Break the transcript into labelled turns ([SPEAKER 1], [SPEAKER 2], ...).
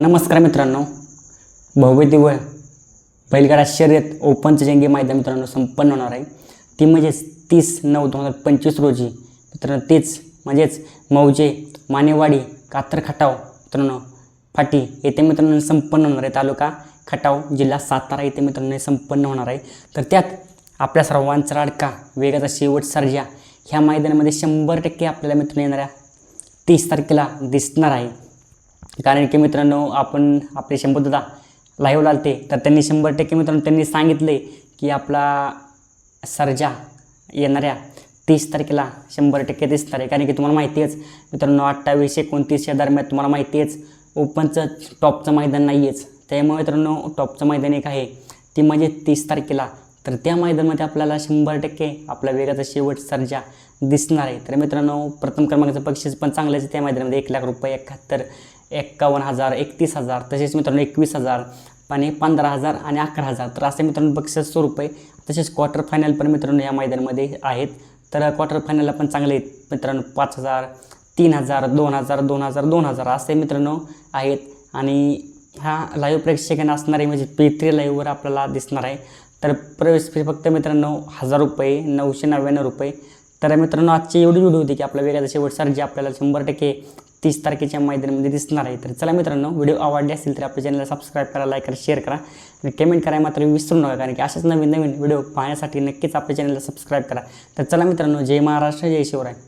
[SPEAKER 1] नमस्कार मित्रांनो. भव्य दिवळ बैलगाडा शर्यत ओपनचं जंगी मैदान मित्रांनो संपन्न होणार आहे. ती म्हणजेच तीस नऊ दोन हजार पंचवीस रोजी. मित्रांनो तेच म्हणजेच मौजे मानेवाडी कातर खटाव मित्रांनो फाटी येथे मित्रांनो संपन्न होणार आहे. तालुका खटाव जिल्हा सातारा येथे मित्रांनो हे संपन्न होणार आहे. तर त्यात आपल्या सर्वांचा अडका वेगाचा शेवट सर्जा ह्या मैदानामध्ये शंभर टक्के आपल्याला मित्रांनो येणाऱ्या तीस तारखेला दिसणार आहे. कारण की मित्रांनो आपण आपले शंभरदा लाईव्ह लागते तर त्यांनी शंभर टक्के मित्रांनो त्यांनी सांगितले की आपला सर्जा येणाऱ्या तीस तारखेला शंभर टक्के दिसणार आहे कारण की तुम्हाला माहिती आहेच मित्रांनो अठ्ठावीस एकोणतीस या दरम्यान तुम्हाला माहिती आहेच ओपनचं टॉपचं मैदान नाही आहेच त्यामुळे मित्रांनो टॉपचं मैदान एक आहे. ती म्हणजे तीस तारखेला. तर त्या मैदानामध्ये आपल्याला शंभर टक्के आपला वेगाचा शेवट सर्जा दिसणार आहे. तर मित्रांनो प्रथम क्रमांकाचं बक्षीस पण चांगलंच आहे. त्या मैदानामध्ये एक लाख रुपये एकाहत्तर एक्कावन्न हजार एकतीस हजार तसेच मित्रांनो एकवीस हजार आणि पंधरा हजार आणि अकरा हजार. तर असे मित्रांनो बक्षीस स्वरूप आहे. तसेच क्वार्टर फायनल पण मित्रांनो या मैदानामध्ये आहेत. तर क्वार्टर फायनलला पण चांगले आहेत मित्रांनो पाच हजार तीन हजार दोन हजार दोन हजार दोन हजार असे मित्रांनो आहेत. आणि हा लाईव्ह प्रेक्षकांना असणारे म्हणजे पी थ्री लाईव्हवर आपल्याला दिसणार आहे. तर प्रवेश फी फक्त मित्रांनो हजार रुपये नऊशे नव्याण्णव रुपये. तर मित्रांनो आजची एवढी व्हिडिओ होती की आपल्या वेगळ्या शेवट सर जे आपल्याला शंभर टक्के तीस तारखेच्या मैदानामध्ये दिसणार आहे. तर चला मित्रांनो व्हिडिओ आवडले असेल तर आपल्या चॅनलला सबस्क्राईब करा लाईक करा शेअर करा आणि कमेंट करायला मात्र विसरू नका कारण की अशाच नवीन नवीन व्हिडिओ पाहण्यासाठी नक्कीच आपल्या चॅनलला सबस्क्राईब करा. तर चला मित्रांनो जय महाराष्ट्र जय शिवराय.